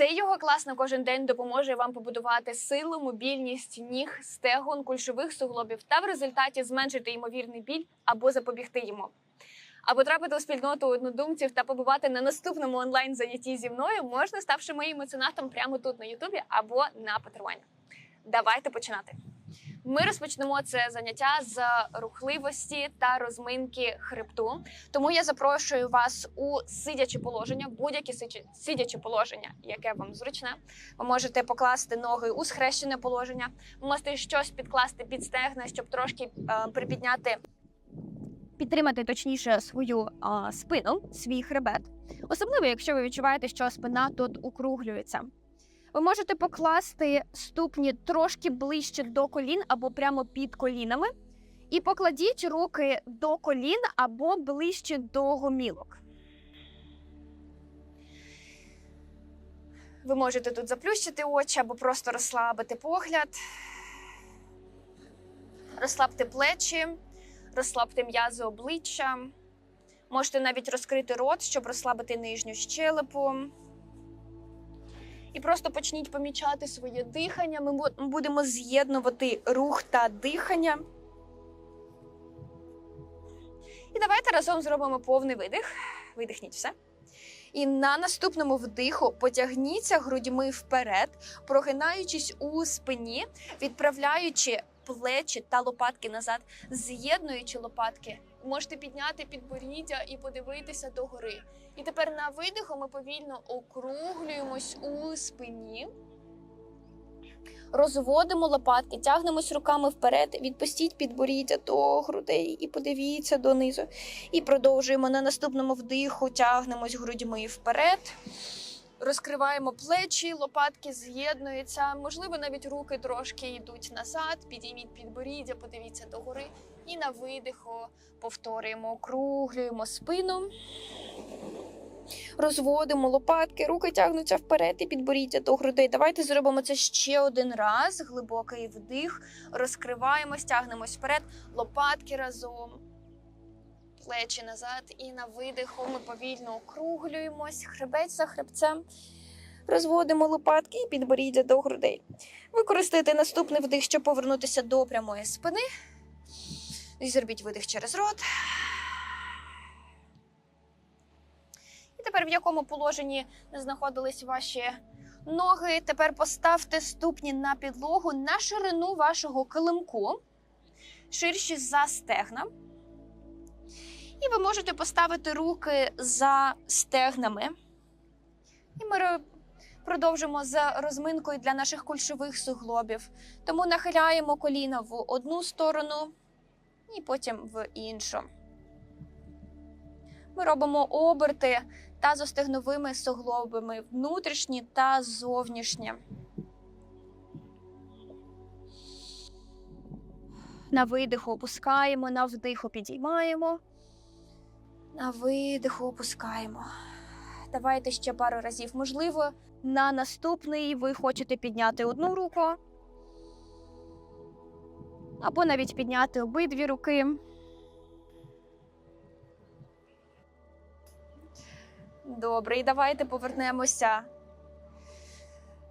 Цей його клас на кожен день допоможе вам побудувати силу, мобільність ніг, стегон, кульшових суглобів та в результаті зменшити ймовірний біль або запобігти йому. А потрапити у спільноту однодумців та побувати на наступному онлайн занятті зі мною можна, ставши моїм меценатом прямо тут на Ютубі або на Патреоні. Давайте починати. Ми розпочнемо це заняття з рухливості та розминки хребту. Тому я запрошую вас у сидяче положення, будь-яке сидяче- положення, яке вам зручне. Ви можете покласти ноги у схрещене положення. Ви можете щось підкласти під стегна, щоб трошки е, припідняти. підтримати точніше свою а, спину, свій хребет, особливо якщо ви відчуваєте, що спина тут укруглюється. Ви можете покласти ступні трошки ближче до колін або прямо під колінами, і покладіть руки до колін або ближче до гомілок. Ви можете тут заплющити очі або просто розслабити погляд. Розслабте плечі, розслабте м'язи обличчя. Можете навіть розкрити рот, щоб розслабити нижню щелепу. І просто почніть помічати своє дихання. Ми будемо з'єднувати рух та дихання. І давайте разом зробимо повний видих. Видихніть все. І на наступному вдиху потягніться грудьми вперед, прогинаючись у спині, відправляючи плечі та лопатки назад, з'єднуючи лопатки. Можете підняти підборіддя і подивитися догори. І тепер на видиху ми повільно округлюємось у спині. Розводимо лопатки, тягнемось руками вперед, відпустіть підборіддя до грудей і подивіться донизу. І продовжуємо на наступному вдиху, тягнемось грудьми вперед. Розкриваємо плечі, лопатки з'єднуються. Можливо, навіть руки трошки йдуть назад. Підійміть підборіддя, подивіться догори. І на видиху повторюємо, округлюємо спину. Розводимо лопатки, руки тягнуться вперед і підборіддя до грудей. Давайте зробимо це ще один раз. Глибокий вдих. Розкриваємось, тягнемось вперед, лопатки разом плечі назад, і на видиху ми повільно округлюємось, хребець за хребцем. Розводимо лопатки і підборіддя до грудей. Використайте наступний вдих, щоб повернутися до прямої спини. І зробіть видих через рот. І тепер в якому положенні знаходились ваші ноги. Тепер поставте ступні на підлогу на ширину вашого килимку, ширші за стегна. І ви можете поставити руки за стегнами. І ми продовжимо з розминкою для наших кульшових суглобів. Тому нахиляємо коліна в одну сторону і потім в іншу. Ми робимо оберти тазостегновими суглобами внутрішні та зовнішні. На видиху опускаємо, на вдиху підіймаємо. На видиху опускаємо. Давайте ще пару разів. Можливо, На наступний ви хочете підняти одну руку, або навіть підняти обидві руки. Добре, і давайте повернемося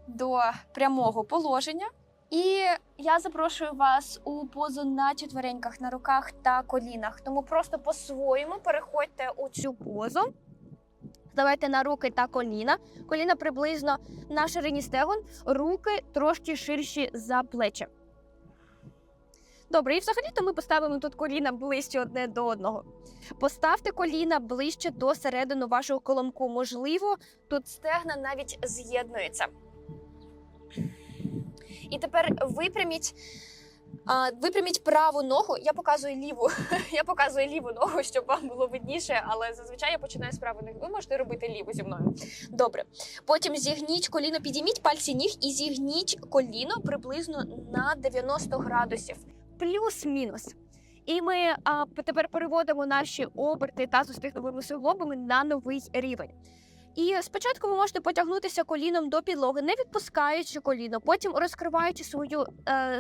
до прямого положення. І я запрошую вас у позу на четвереньках, на руках та колінах. Тому просто по-своєму переходьте у цю позу. Ставайте на руки та коліна. Коліна приблизно на ширині стегон, руки трошки ширші за плечі. Добре, і взагалі-то ми поставимо тут коліна ближче одне до одного. Поставте коліна ближче до середини вашого коломку. Можливо, тут стегна навіть з'єднуються. І тепер випряміть. Випряміть праву ногу. Я показую ліву. Я показую ліву ногу, щоб вам було видніше, але зазвичай я починаю з правої ноги. Ви можете робити ліву зі мною. Добре. Потім зігніть коліно, підійміть пальці ніг і зігніть коліно приблизно на 90 градусів. плюс-мінус. І ми а, тепер переводимо наші оберти тазостигновими суглобами на новий рівень. І спочатку ви можете потягнутися коліном до підлоги, не відпускаючи коліно, потім розкриваючи свою е,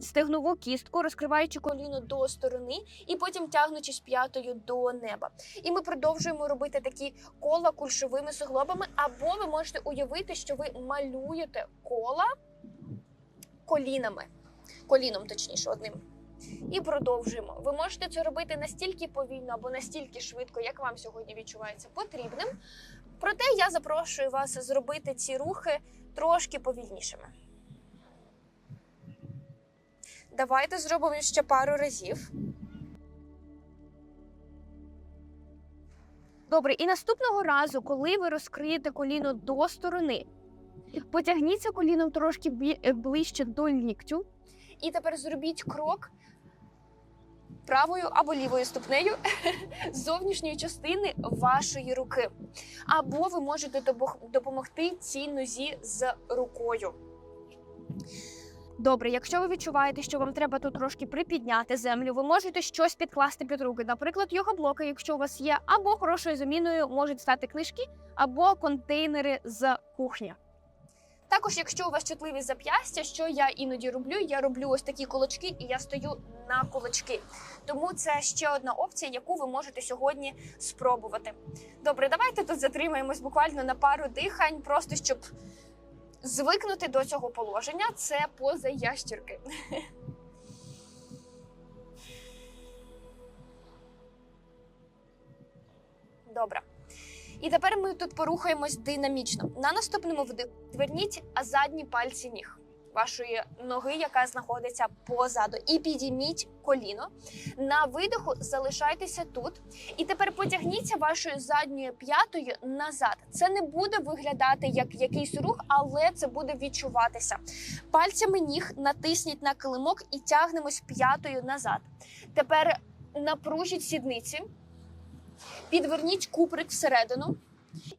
стегнову кістку, розкриваючи коліно до сторони і потім тягнучись п'ятою до неба. І ми продовжуємо робити такі кола кульшовими суглобами, або ви можете уявити, що ви малюєте кола колінами, коліном, точніше, одним. І продовжуємо. Ви можете це робити настільки повільно або настільки швидко, як вам сьогодні відчувається потрібним. Проте я запрошую вас зробити ці рухи трошки повільнішими. Давайте зробимо ще пару разів. Добре, і наступного разу, коли ви розкриєте коліно до сторони, потягніться коліном трошки е, ближче до ліктю. І тепер зробіть крок правою або лівою ступнею зовнішньої частини вашої руки. Або ви можете допомогти цій нозі з рукою. Добре, якщо ви відчуваєте, що вам треба тут трошки припідняти землю, ви можете щось підкласти під руки. Наприклад, його блоки, якщо у вас є, або хорошою заміною можуть стати книжки, або контейнери з кухні. Також, якщо у вас чутливі зап'ястя, що я іноді роблю, я роблю ось такі кулачки, і я стою на кулачки. Тому це ще одна опція, яку ви можете сьогодні спробувати. Добре, давайте тут затримаємось буквально на пару дихань, просто щоб звикнути до цього положення. Це поза ящірки. Добре. І тепер ми тут порухаємось динамічно. На наступному вдиху зверніть задні пальці ніг вашої ноги, яка знаходиться позаду, і підійміть коліно. На видиху залишайтеся тут. І тепер потягніться вашою задньою п'ятою назад. Це не буде виглядати як якийсь рух, але це буде відчуватися. Пальцями ніг натисніть на килимок і тягнемось п'ятою назад. Тепер напружіть сідниці, підверніть куприк всередину.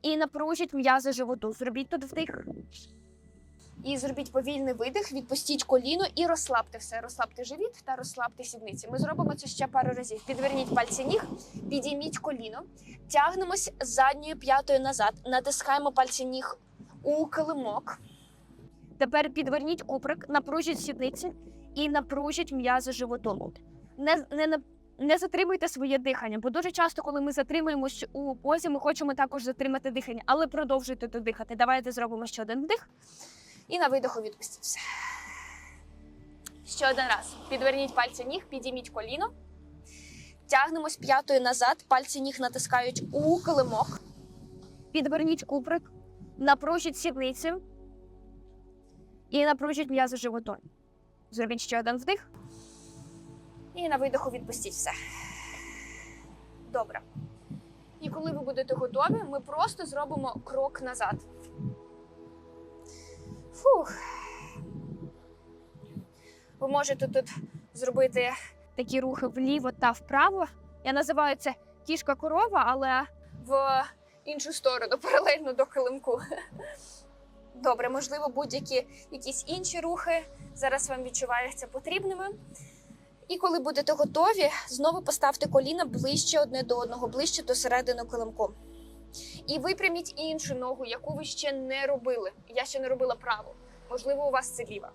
І напружіть м'язи животу. Зробіть тут вдих. І зробіть повільний видих, відпустіть коліно і розслабте все. Розслабте живіт та розслабте сідниці. Ми зробимо це ще пару разів. Підверніть пальці ніг, підійміть коліно, тягнемось задньою п'ятою назад, натискаємо пальці ніг у килимок. Тепер підверніть куприк, напружіть сідниці і напружіть м'язи животу. Не, не, не затримуйте своє дихання, бо дуже часто, коли ми затримуємось у позі, ми хочемо також затримати дихання, але продовжуйте тут дихати. Давайте зробимо ще один вдих. І на видиху відпустіть все. Ще один раз. Підверніть пальці ніг, підійміть коліно. Тягнемось п'ятою назад, пальці ніг натискають у килимок. Підверніть куприк, напружіть сідниці і напружіть м'язи животу. Зробіть ще один вдих. І на видиху відпустіть все. Добре. І коли ви будете готові, ми просто зробимо крок назад. Фух. Ви можете тут зробити Такі рухи вліво та вправо. Я називаю це кішка корова, але в іншу сторону, паралельно до килимку. Добре, можливо, будь-які якісь інші рухи зараз вам відчуваються потрібними. І коли будете готові, знову поставте коліна ближче одне до одного, ближче до середини килимку. І випряміть іншу ногу, яку ви ще не робили. Я ще не робила праву. Можливо, у вас це ліва.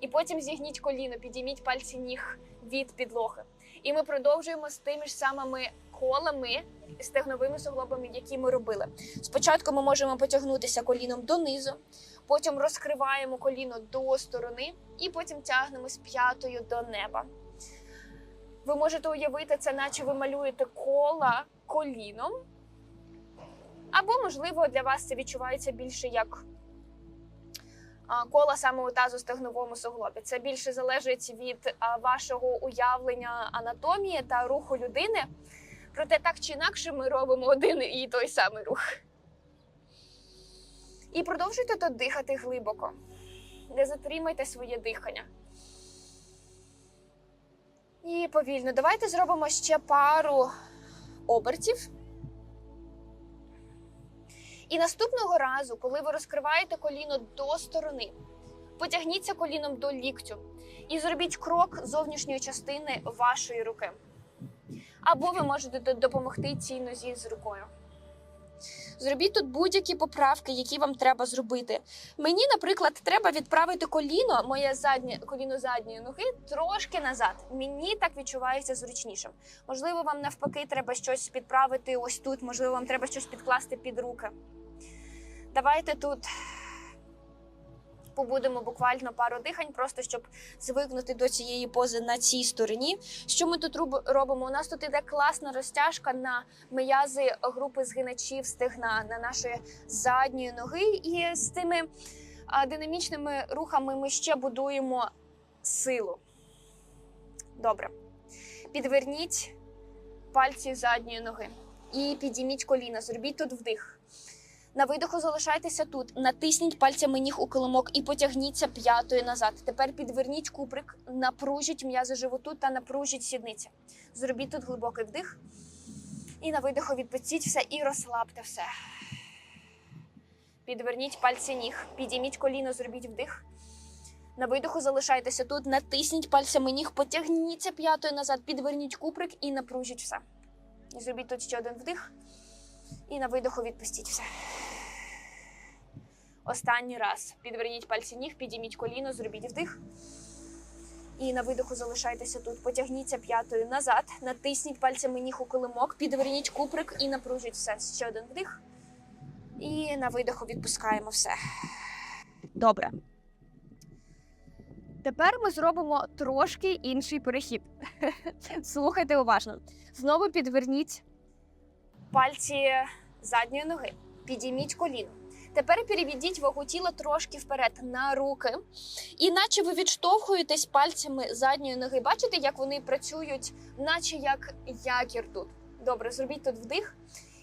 І потім зігніть коліно, підійміть пальці ніг від підлоги. І ми продовжуємо з тими ж самими колами, стегновими суглобами, які ми робили. Спочатку ми можемо потягнутися коліном донизу, потім розкриваємо коліно до сторони, і потім тягнемось п'ятою до неба. Ви можете уявити це, наче ви малюєте кола коліном. Або, можливо, для вас це відчувається більше як кола саме у тазостегновому суглобі. Це більше залежить від вашого уявлення анатомії та руху людини. Проте так чи інакше ми робимо один і той самий рух. І продовжуйте тут дихати глибоко. Не затримайте своє дихання. І повільно. Давайте зробимо ще пару обертів. І наступного разу, коли ви розкриваєте коліно до сторони, потягніться коліном до ліктю і зробіть крок зовнішньої частини вашої руки. Або ви можете допомогти цій нозі з рукою. Зробіть тут будь-які поправки, які вам треба зробити. Мені, наприклад, треба відправити коліно, моє заднє коліно задньої ноги трошки назад. Мені так відчувається зручнішим. Можливо, вам навпаки треба щось підправити ось тут, можливо, вам треба щось підкласти під руки. Давайте тут побудемо буквально пару дихань, просто щоб звикнути до цієї пози на цій стороні. Що ми тут робимо? У нас тут іде класна розтяжка на м'язи групи згиначів стегна на нашої задньої ноги. І з тими динамічними рухами ми ще будуємо силу. Добре. Підверніть пальці задньої ноги і підійміть коліна. Зробіть тут вдих. На видиху залишайтеся тут. Натисніть пальцями ніг у килимок і потягніться п'ятою назад. Тепер підверніть куприк, напружіть м'язи животу та напружіть сідниці. Зробіть тут глибокий вдих. І на видиху відпустіть все і розслабте все. Підверніть пальці ніг, підійміть коліно, зробіть вдих. На видиху залишайтеся тут, натисніть пальцями ніг, потягніться п'ятою назад, підверніть куприк і напружіть все. І зробіть тут ще один вдих. І на видиху відпустіть все. Останній раз. Підверніть пальці ніг, підійміть коліно, зробіть вдих. І на видиху залишайтеся тут. Потягніться п'ятою назад, натисніть пальцями ніг у килимок, підверніть куприк і напружіть все. Ще один вдих. І на видиху відпускаємо все. Добре. Тепер ми зробимо трошки інший перехід. Слухайте уважно. Знову підверніть Пальці задньої ноги. Підійміть коліно. Тепер переведіть вагу тіла трошки вперед на руки. І наче ви відштовхуєтесь пальцями задньої ноги. Бачите, як вони працюють, наче як якір тут. Добре, зробіть тут вдих.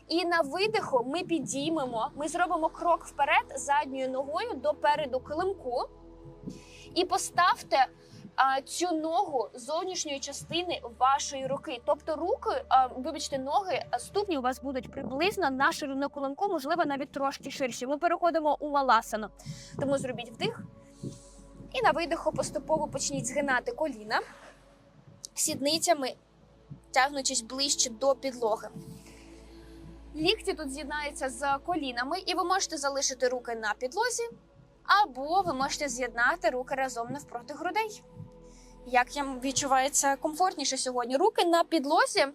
І на видиху ми підіймемо, ми зробимо крок вперед задньою ногою до переду килимку. І поставте а, цю ногу зовнішньої частини вашої руки. Тобто руки, а, вибачте, ноги, ступні у вас будуть приблизно на ширину колонку, можливо, навіть трошки ширші. Ми переходимо у валасану. Тому зробіть вдих. І на видиху поступово почніть згинати коліна сідницями, тягнучись ближче до підлоги. Лікті тут з'єднаються з колінами, і ви можете залишити руки на підлозі, або ви можете з'єднати руки разом навпроти грудей. Як вам відчувається комфортніше сьогодні? Руки на підлозі.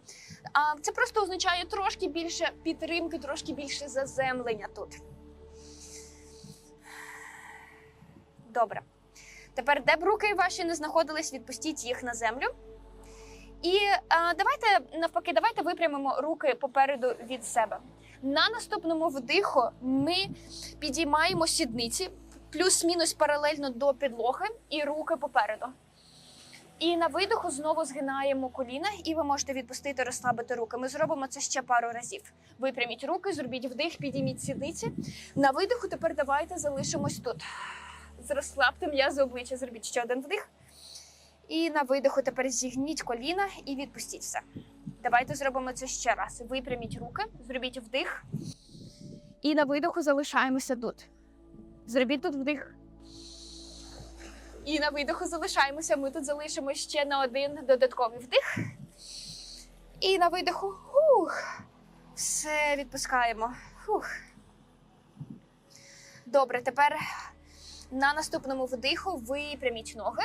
А це просто означає трошки більше підтримки, трошки більше заземлення тут. Добре. Тепер, де б руки ваші не знаходились, відпустіть їх на землю. І а, давайте навпаки, давайте випрямимо руки попереду від себе. На наступному вдиху ми підіймаємо сідниці плюс-мінус паралельно до підлоги і руки попереду. І на видиху знову згинаємо коліна, і ви можете відпустити, розслабити руки. Ми зробимо це ще пару разів. Випряміть руки, зробіть вдих, підійміть сідниці. На видиху тепер давайте залишимось тут. Розслабте м'язи обличчя, зробіть ще один вдих. І на видиху тепер зігніть коліна і відпустіть все. Давайте зробимо це ще раз. Випряміть руки, зробіть вдих. І на видоху залишаємося тут. Зробіть тут вдих. І на видиху залишаємося. Ми тут залишимо ще на один додатковий вдих. І на видиху. Ух. Все відпускаємо. Фух. Добре, тепер на наступному вдиху випряміть ноги.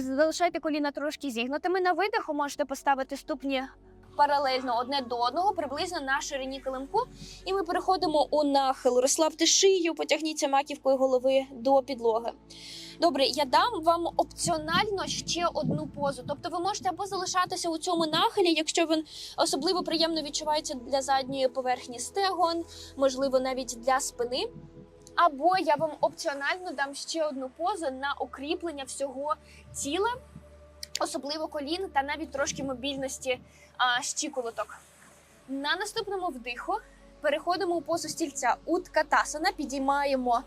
Залишайте коліна трошки зігнутими. На видиху можете поставити ступні паралельно одне до одного, приблизно на ширині килимку. І ми переходимо у нахил. Розслабте шию, потягніться маківкою голови до підлоги. Добре, я дам вам опціонально ще одну позу. Тобто ви можете або залишатися у цьому нахилі, якщо він особливо приємно відчувається для задньої поверхні стегон, можливо, навіть для спини. Або я вам опціонально дам ще одну позу на укріплення всього тіла, особливо колін та навіть трошки мобільності а, щиколоток. На наступному вдиху переходимо у позу стільця уткатасана, підіймаємо,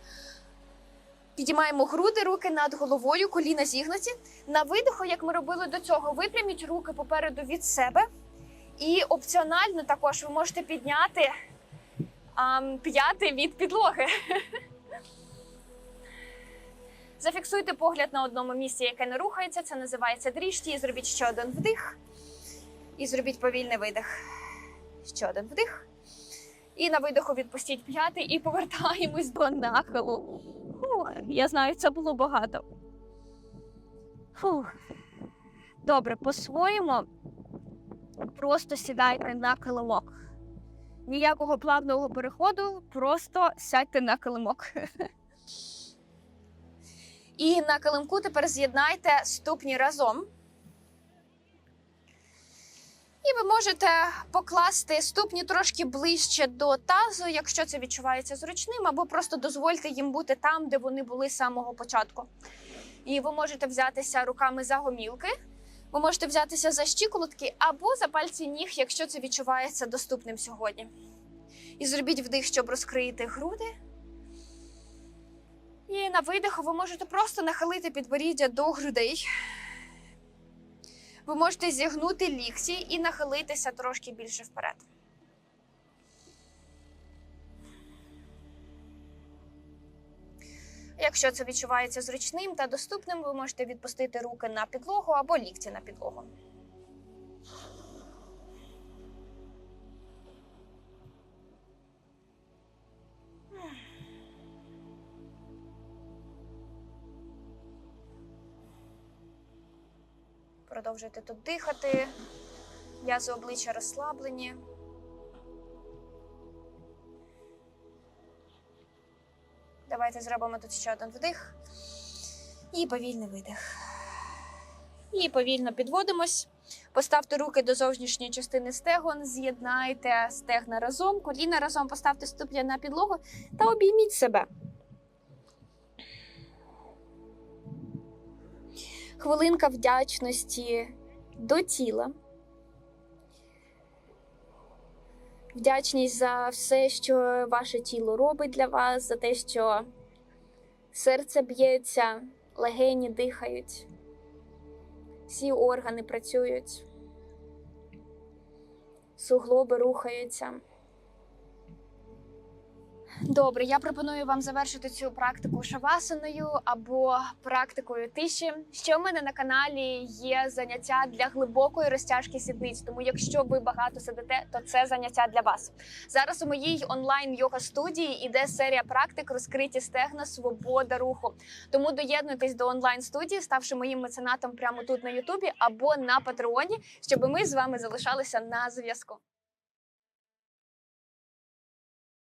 підіймаємо груди, руки над головою, коліна зігнуті. На видиху, як ми робили до цього, випряміть руки попереду від себе. І опціонально також ви можете підняти а, п'яти від підлоги. Зафіксуйте погляд на одному місці, яке не рухається. Це називається дріжті. І зробіть ще один вдих. І зробіть повільний видих. Ще один вдих. І на видоху відпустіть п'яти і повертаємось До нахилу. Фух, я знаю, це було багато. Фух. Добре, по-своєму просто сідайте на килимок. Ніякого плавного переходу, просто сядьте на килимок. І на килимку тепер з'єднайте ступні разом. І ви можете покласти ступні трошки ближче до тазу, якщо це відчувається зручним, або просто дозвольте їм бути там, де вони були з самого початку. І ви можете взятися руками за гомілки, ви можете взятися за щиколотки або за пальці ніг, якщо це відчувається доступним сьогодні. І зробіть вдих, щоб розкрити груди. І на видиху ви можете просто нахилити підборіддя до грудей. Ви можете зігнути лікті і нахилитися трошки більше вперед. Якщо це відчувається зручним та доступним, ви можете відпустити руки на підлогу або лікті на підлогу. Продовжуйте тут дихати. М'язи обличчя розслаблені. Давайте зробимо тут ще один вдих. І повільний видих. І повільно підводимось. Поставте руки до зовнішньої частини стегон, з'єднайте стегна разом, коліна разом, поставте ступня на підлогу та обійміть себе. Хвилинка вдячності до тіла. Вдячність за все, що ваше тіло робить для вас, за те, що серце б'ється, легені дихають, всі органи працюють, суглоби рухаються. Добре, я пропоную вам завершити цю практику шавасаною або практикою тиші. Ще в мене на каналі є заняття для глибокої розтяжки сідниць. Тому, якщо ви багато сидите, то це заняття для вас. Зараз у моїй онлайн йога студії іде серія практик розкриті стегна, свобода руху. Тому доєднуйтесь до онлайн студії, ставши моїм меценатом прямо тут на Ютубі або на Патреоні, щоб ми з вами залишалися на зв'язку.